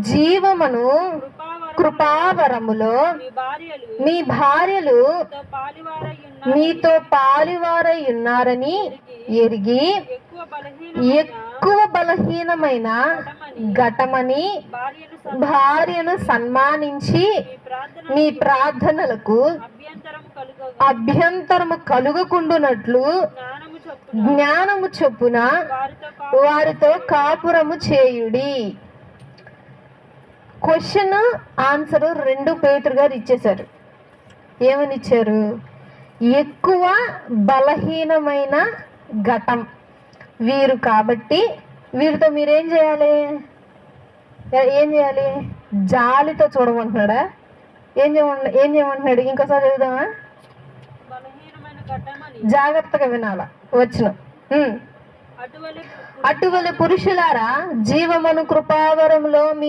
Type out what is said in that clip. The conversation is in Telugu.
జీవమును కృపావరములో మీ భార్యలు మీతో పాలివారై ఉన్నారని ఎరిగి ఎక్కువ బలహీనమైన ఘటమని భార్యను సన్మానించి మీ ప్రార్థనలకు అభ్యంతరము కలుగుకుండునట్లు జ్ఞానము చొప్పున వారితో కాపురము చేయుడి. క్వశ్చన్ ఆన్సర్ రెండు పేతురు గారు ఇచ్చేశారు. ఏమని ఇచ్చారు? ఎక్కువ బలహీనమైన ఘటం వీరు కాబట్టి వీరితో మీరేం చేయాలి? ఏ- చేయాలి? జాలితో చూడమంటున్నాడా? ఏం చేయమంటు ఏం చేయమంటున్నాడు? ఇంకోసారి చదువుదామా? జాగ్రత్తగా వినాల. వచ్చిన. అటువలి అటువలి పురుషులారా జీవమను కృపావరంలో మీ